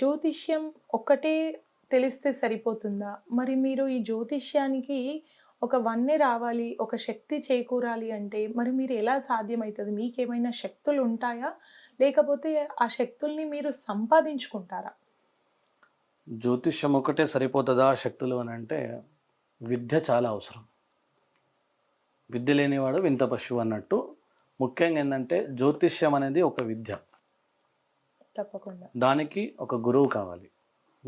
జ్యోతిష్యం ఒక్కటే తెలిస్తే సరిపోతుందా? మరి మీరు ఈ జ్యోతిష్యానికి ఒక వన్నె రావాలి ఒక శక్తి చేకూరాలి అంటే మరి మీరు ఎలా సాధ్యమవుతుంది మీకేమైనా శక్తులు ఉంటాయా లేకపోతే ఆ శక్తుల్ని మీరు సంపాదించుకుంటారా? జ్యోతిష్యం ఒకటే సరిపోతుందా శక్తులు అని అంటే విద్య చాలా అవసరం. విద్య లేనివాడు వింత పశువు అన్నట్టు. ముఖ్యంగా ఏంటంటే జ్యోతిష్యం అనేది ఒక విద్య. తప్పకుండా. దానికి ఒక గురువు కావాలి.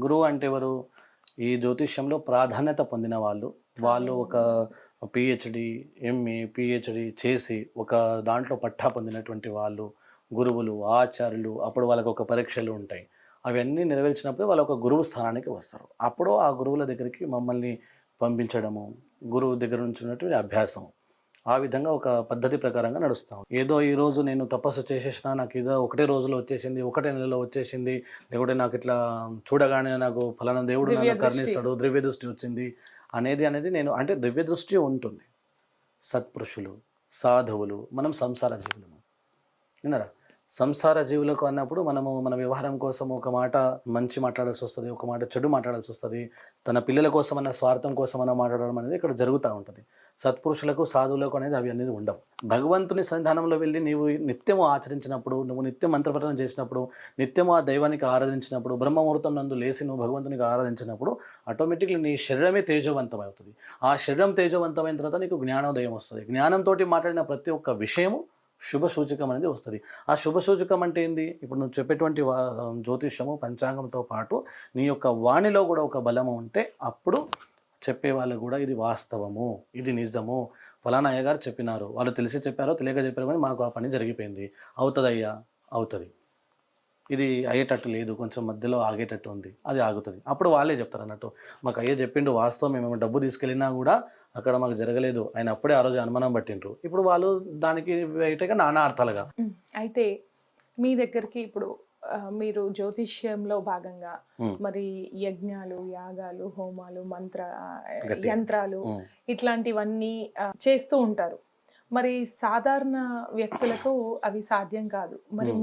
గురువు అంటే ఎవరు? ఈ జ్యోతిష్యంలో ప్రాధాన్యత పొందిన వాళ్ళు. వాళ్ళు ఒక పిహెచ్డి ఎంఏ పిహెచ్డి చేసి ఒక దాంట్లో పట్టా పొందినటువంటి వాళ్ళు గురువులు ఆచార్యులు అప్పుడు వాళ్ళకి ఒక పరీక్షలు ఉంటాయి. అవన్నీ నెరవేర్చినప్పుడు వాళ్ళు ఒక గురువు స్థానానికి వస్తారు. అప్పుడు ఆ గురువుల దగ్గరికి మమ్మల్ని పంపించడము గురువు దగ్గర నుంచి ఉన్నటువంటి అభ్యాసం. ఆ విధంగా ఒక పద్ధతి ప్రకారంగా నడుస్తాం ఏదో ఈ రోజు నేను తపస్సు చేసేసిన నాకు ఏదో ఒకటే రోజులో వచ్చేసింది ఒకటే నెలలో వచ్చేసింది. లేకుంటే నాకు ఇట్లా చూడగానే నాకు ఫలానా దేవుడు నన్ను. కరుణిస్తాడు ద్రవ్య దృష్టి వచ్చింది అనేది అనేది నేను అంటే దివ్య దృష్టి ఉంటుంది. సత్పురుషులు సాధువులు మనం సంసార జీవులము. విన్నారా? సంసార జీవులకు అన్నప్పుడు మనము మన వ్యవహారం కోసం ఒక మాట మంచి మాట్లాడాల్సి వస్తుంది ఒక మాట చెడు మాట్లాడాల్సి వస్తుంది తన పిల్లల కోసం అన్న స్వార్థం కోసం అన్న మాట్లాడడం అనేది ఇక్కడ జరుగుతూ ఉంటుంది. సత్పురుషులకు సాధువులకు అనేది అవి అనేది ఉండవు. భగవంతుని సన్నిధానంలో వెళ్ళి నీవు నిత్యము ఆచరించినప్పుడు నువ్వు నిత్యం మంత్రపఠనం చేసినప్పుడు నిత్యము ఆ దైవానికి ఆరాధించినప్పుడు బ్రహ్మముహూర్తం నందు లేచి నువ్వు భగవంతునికి ఆరాధించినప్పుడు ఆటోమేటిక్లీ నీ శరీరమే తేజవంతం అవుతుంది ఆ శరీరం తేజవంతమైన తర్వాత నీకు జ్ఞానోదయం వస్తుంది. జ్ఞానంతో మాట్లాడిన ప్రతి ఒక్క విషయము శుభ సూచకం అనేది వస్తుంది. ఆ శుభ సూచకం అంటే ఏంది? ఇప్పుడు నువ్వు చెప్పేటువంటి వా- జ్యోతిష్యము పంచాంగంతో పాటు నీ యొక్క వాణిలో కూడా ఒక బలము ఉంటే అప్పుడు చెప్పే వాళ్ళు కూడా ఇది వాస్తవము ఇది నిజము. ఫలానా అయ్యగారు చెప్పినారు. వాళ్ళు తెలిసి చెప్పారో తెలియక చెప్పారో కానీ మాకు ఆ పని జరిగిపోయింది. అవుతుందయ్యా? అవుతుంది. ఇది అయ్యేటట్టు లేదు. కొంచెం మధ్యలో ఆగేటట్టు ఉంది. అది ఆగుతుంది. అప్పుడు వాళ్ళే చెప్తారు అన్నట్టు. మాకు అయ్యే చెప్పిండు వాస్తవం. మేము డబ్బు తీసుకెళ్ళినా కూడా అక్కడ మాకు జరగలేదు ఆయన అప్పుడే ఆ రోజు అనుమానం పట్టిండ్రు ఇప్పుడు వాళ్ళు దానికి బయటగా నానా అర్థాలుగా అయితే మీ దగ్గరికి ఇప్పుడు మీరు జ్యోతిష్యంలో భాగంగా. మరి యజ్ఞాలు యాగాలు హోమాలు మంత్ర. యంత్రాలు. ఇట్లాంటివన్నీ చేస్తూ ఉంటారు మరి సాధారణ వ్యక్తులకు అవి సాధ్యం కాదు మరి